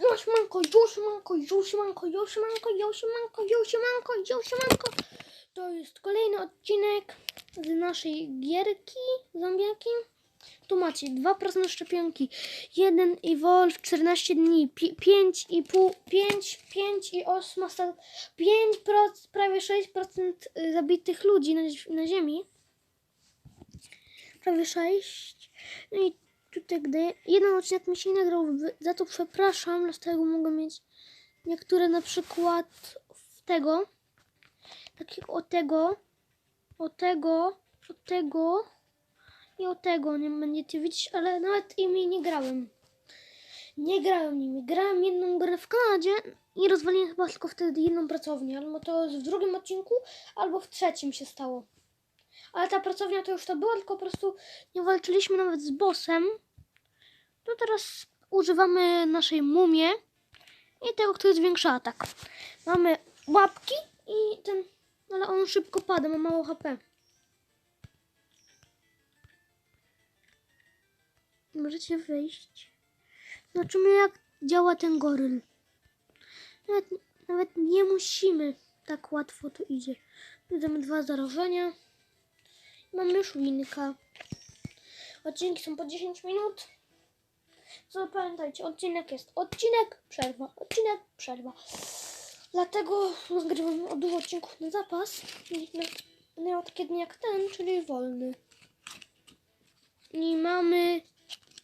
Już manko, już manko, już manko, już manko, już manko, już manko, już manko. To jest kolejny odcinek z naszej gierki zombiaki. Tu macie 2% szczepionki, 1 i Wolf 14 dni, 5 i pół, 5, 5 i 8, 5%, prawie 6% zabitych ludzi na, na ziemi. Prawie 6. No i gdy jeden odcinek mi się nie nagrał, za to przepraszam, dlatego mogę mieć niektóre na przykład tego, takiego o tego, o tego, o tego i o tego nie będziecie widzieć, ale nawet imi nie grałem. Nie grałem nimi. Grałem jedną grę w Kanadzie i rozwaliłem chyba tylko wtedy jedną pracownię. Albo to w drugim odcinku, albo w trzecim się stało. Ale ta pracownia to już to była, tylko po prostu nie walczyliśmy nawet z bossem. To teraz używamy naszej mumie i tego, który zwiększa atak. Mamy łapki i ten, ale on szybko pada, ma mało HP. Możecie wyjść. Zobaczymy jak działa ten goryl. Nawet, nawet nie musimy. Tak łatwo to idzie. Damy dwa zarażenia. Mamy już winka. Odcinki są po 10 minut. Co pamiętajcie, odcinek jest odcinek, przerwa, odcinek, przerwa. Dlatego nagrywam dużo odcinków na zapas. Miał takie dni jak ten, czyli wolny. I mamy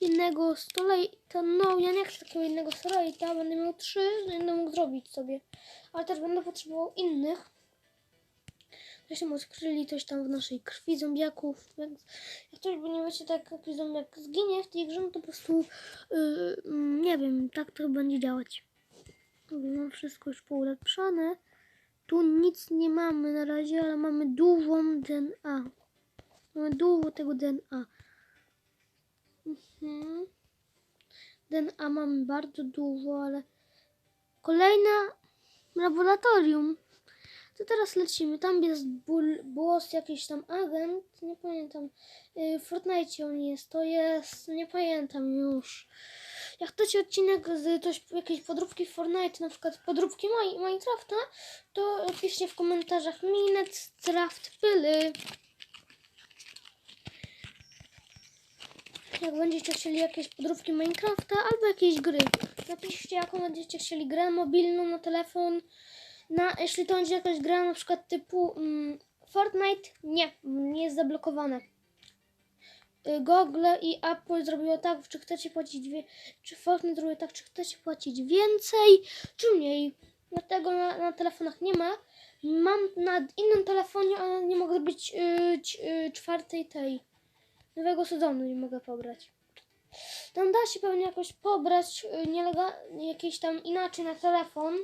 innego stolejta. No, ja nie chcę takiego innego stolejta. Będę miał trzy, będę mógł zrobić sobie. Ale też będę potrzebował innych. Żeśmy odkryli coś tam w naszej krwi zombiaków. Jak, jak ktoś by nie wiecie, tak jakiś zombiak zginie w tej grze, no to po prostu yy, nie wiem, tak to będzie działać. Mam wszystko już poulepszane. Tu nic nie mamy na razie, ale mamy dużą DNA. Mamy dużo tego DNA. Mhm. DNA mamy bardzo dużo, ale kolejna laboratorium. To teraz lecimy. Tam jest ból, boss, jakiś tam agent. Nie pamiętam. Yy, W Fortnite on jest. To jest. Nie pamiętam już. Jak chcecie odcinek z jakiejś podróbki Fortnite, na przykład podróbki Mi- Minecrafta, to piszcie w komentarzach Minet, Craft, Pyly. Jak będziecie chcieli jakieś podróbki Minecrafta albo jakieś gry. Napiszcie jaką będziecie chcieli grę mobilną na telefon. Na, jeśli to będzie jakaś gra na przykład typu mm, Fortnite, nie, nie jest zablokowane. Y, Google i Apple zrobiło tak, czy chcecie płacić czy Fortnite zrobiło tak, czy chcecie płacić więcej, czy mniej. Dlatego na, na telefonach nie ma. Mam na innym telefonie, ale nie mogę zrobić y, y, czwartej tej nowego sezonu nie mogę pobrać. Tam da się pewnie jakoś pobrać y, nielega, jakieś tam inaczej na telefon.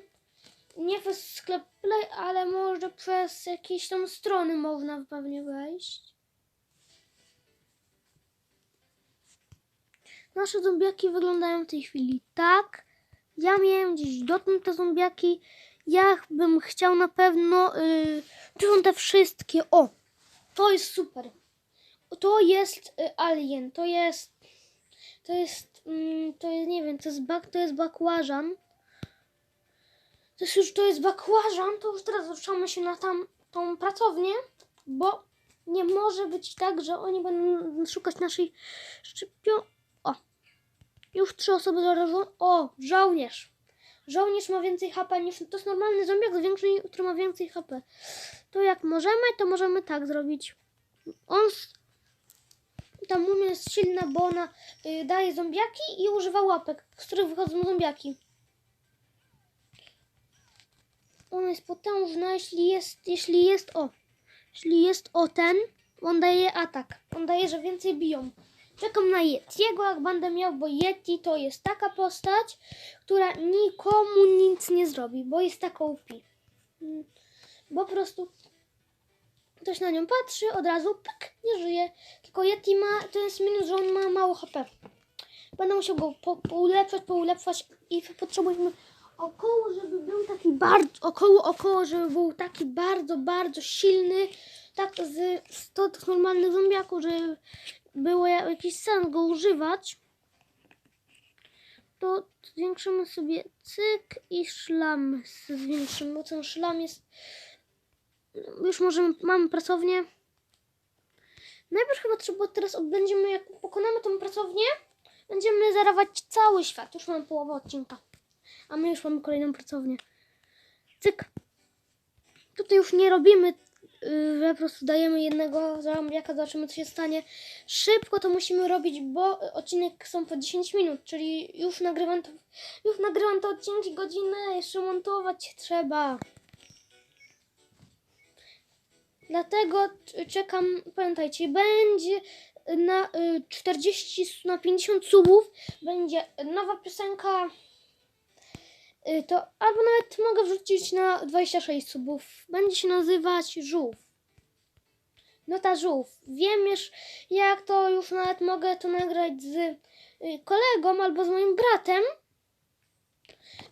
Nie przez sklep Play, ale może przez jakieś tam strony można pewnie wejść. Nasze zombiaki wyglądają w tej chwili tak. Ja miałem gdzieś dotąd te zombiaki. Ja bym chciał na pewno. Yy, tu są te wszystkie. O! To jest super. To jest y, alien. To jest. To jest. Mm, to jest, nie wiem, to jest bak, to jest bakłażan. To jest już, to jest bakłażan, to już teraz ruszamy się na tam, tą pracownię, bo nie może być tak, że oni będą szukać naszej szczypią... O! Już trzy osoby zarażone. O! Żołnierz! Żołnierz ma więcej HP niż... To jest normalny zombiak, większy, który ma więcej HP. To jak możemy, to możemy tak zrobić. On... Ta mumia jest silna, bo ona y, daje zombiaki i używa łapek, z których wychodzą zombiaki. Ona jest potężna, jeśli jest, jeśli jest, o, jeśli jest o ten, on daje atak. On daje, że więcej biją. Czekam na Yetiego, jak będę miał, bo Yeti to jest taka postać, która nikomu nic nie zrobi, bo jest taką upi. Bo po prostu ktoś na nią patrzy, od razu pyk, nie żyje. Tylko Yeti ma, to jest minus, że on ma mało HP. Będę musiał go po, poulepszać, poulepszać i potrzebujemy około, żeby był taki bardzo, około, około, żeby był taki bardzo, bardzo silny, tak z 100 tych normalnych zombiaków, żeby było ja- jakiś sens go używać. to zwiększymy sobie cyk i szlam zwiększymy, bo ten szlam jest już możemy, mamy pracownię. Najpierw chyba trzeba teraz będziemy, jak pokonamy tą pracownię, będziemy zarawać cały świat. Już mamy połowę odcinka. A my już mamy kolejną pracownię. Cyk. Tutaj już nie robimy, yy, po prostu dajemy jednego zobaczymy co się stanie. Szybko to musimy robić, bo odcinek są po 10 minut, czyli już nagrywam to, już nagrywam te odcinki godzinę, jeszcze montować trzeba. Dlatego czekam, pamiętajcie, będzie na y, 40, s- na 50 subów, będzie nowa piosenka, y, to albo nawet mogę wrzucić na 26 subów. Będzie się nazywać Żółw. No ta Żółw. Wiem już, jak to już nawet mogę to nagrać z y, kolegą albo z moim bratem.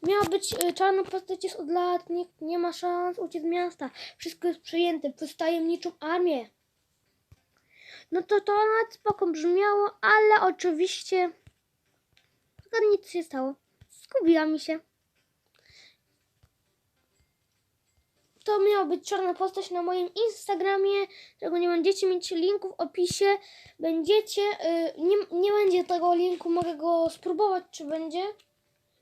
Miała być y, czarna postać jest od lat, nie, nie ma szans uciec z miasta. Wszystko jest przejęte przez tajemniczą armię. No to to nawet spoko brzmiało, ale oczywiście nic się stało. Zgubiła mi się. To miała być czarna postać na moim Instagramie, czego nie będziecie mieć linku w opisie. Będziecie, y, nie, nie będzie tego linku, mogę go spróbować, czy będzie.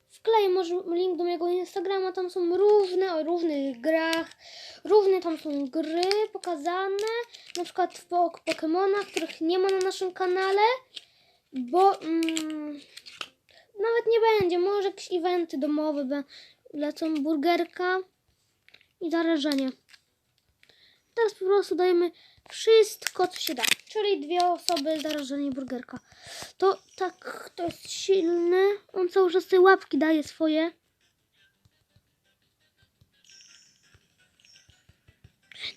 Wkleję może link do mojego Instagrama, tam są różne, o różnych grach, różne tam są gry pokazane, na przykład w po- Pokemonach, których nie ma na naszym kanale, bo mm, nawet nie będzie, może jakieś eventy domowe lecą, burgerka i zarażenie. Teraz po prostu dajemy wszystko, co się da, czyli dwie osoby, zarażenie burgerka. To tak, to jest silny. On cały czas te łapki daje swoje.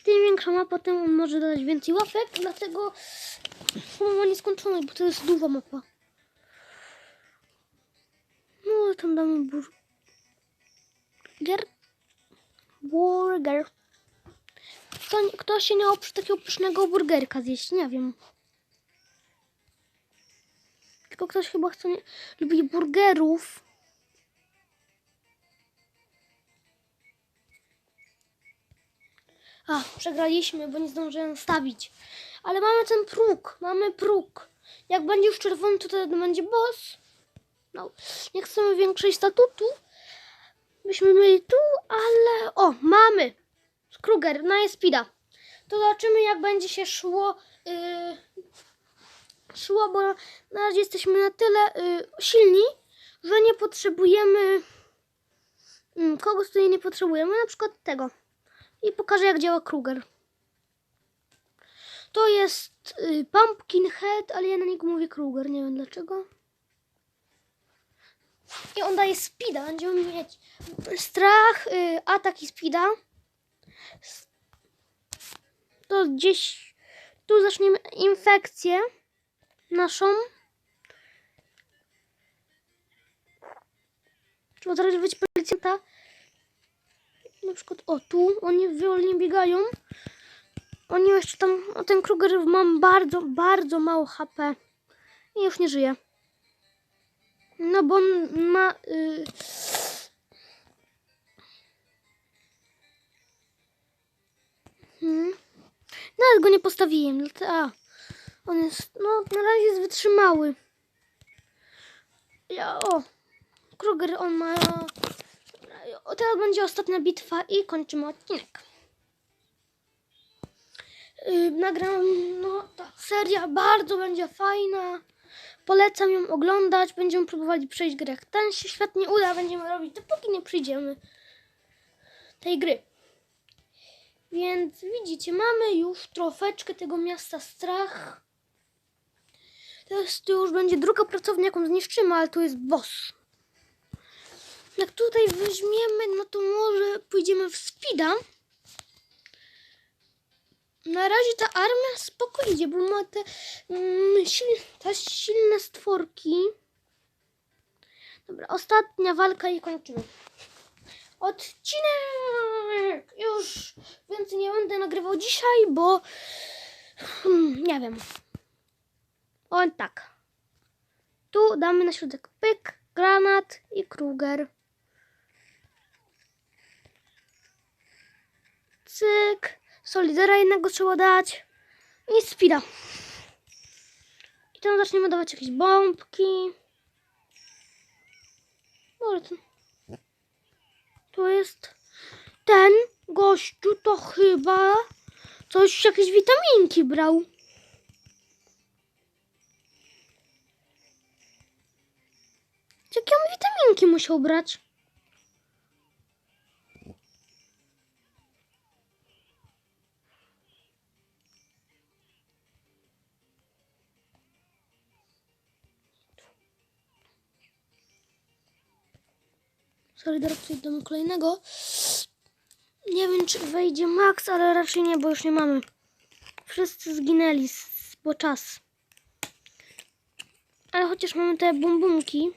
Tym większa mapa, tym on może dodać więcej łapek, dlatego ma nieskończoność, bo to jest duża mapa. No, tam damy burger. Burger. Kto, kto się nie oprzy takiego pysznego burgerka zjeść? Nie wiem. Tylko ktoś chyba chce nie... lubi burgerów. A, przegraliśmy, bo nie zdążyłem stawić. Ale mamy ten próg, mamy próg. Jak będzie już czerwony, to wtedy będzie boss. No, nie chcemy większej statutu. Byśmy mieli tu, ale... O, mamy! Kruger, na Speeda. To zobaczymy, jak będzie się szło... Yy szło, bo na razie jesteśmy na tyle y, silni, że nie potrzebujemy mm, kogoś tutaj nie potrzebujemy, na przykład tego. I pokażę jak działa Kruger. To jest y, Pumpkin Head, ale ja na niego mówię Kruger, nie wiem dlaczego. I on daje speeda, będziemy mieć strach, y, atak i speeda. To gdzieś tu zaczniemy infekcję naszą. Trzeba zarażać policjanta. Na przykład, o tu, oni wolnie biegają. Oni jeszcze tam, o ten Kruger mam bardzo, bardzo mało HP. I już nie żyje. No bo ma... Y... Hmm. Nawet go nie postawiłem. dlate- A. On jest, no na razie jest wytrzymały. Ja, o, Kruger on ma... O, teraz będzie ostatnia bitwa i kończymy odcinek. Yy, nagram, no ta seria bardzo będzie fajna. Polecam ją oglądać. Będziemy próbowali przejść grę. Ten się świat nie uda, będziemy robić, dopóki nie przyjdziemy tej gry. Więc widzicie, mamy już trofeczkę tego miasta strach. Teraz to już będzie druga pracownia, jaką zniszczymy, ale to jest boss. Jak tutaj weźmiemy, no to może pójdziemy w speeda. Na razie ta armia spoko idzie, bo ma te, mm, sil, te silne stworki. Dobra, ostatnia walka i kończymy. Odcinek! Już więcej nie będę nagrywał dzisiaj, bo hmm, nie wiem. O tak. Tu damy na środek pyk, granat i Kruger. Cyk. Solidera jednego trzeba dać. I speeda. I tam zaczniemy dawać jakieś bombki. Może ten. To jest ten gościu to chyba coś, jakieś witaminki brał. Jakie on witaminki musiał brać? Teraz do kolejnego. Nie wiem, czy wejdzie Max, ale raczej nie, bo już nie mamy. Wszyscy zginęli, bo czas. Ale chociaż mamy te bumbumki.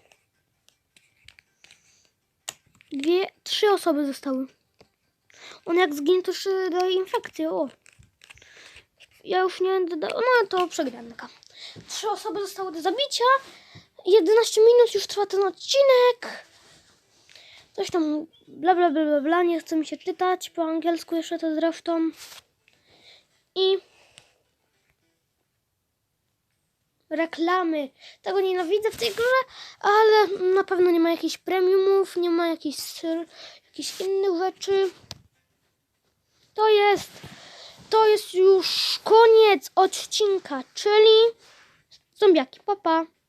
Dwie, trzy osoby zostały. On jak zginie, to już daje infekcję. O. Ja już nie będę dał. No to przegrana. Trzy osoby zostały do zabicia. 11 minut już trwa ten odcinek. Coś tam bla bla bla bla. Nie chce mi się czytać. Po angielsku jeszcze to zresztą. I reklamy. Tego nienawidzę w tej grze, ale na pewno nie ma jakichś premiumów, nie ma jakichś, jakichś innych rzeczy. To jest, to jest już koniec odcinka, czyli zombiaki, papa. Pa.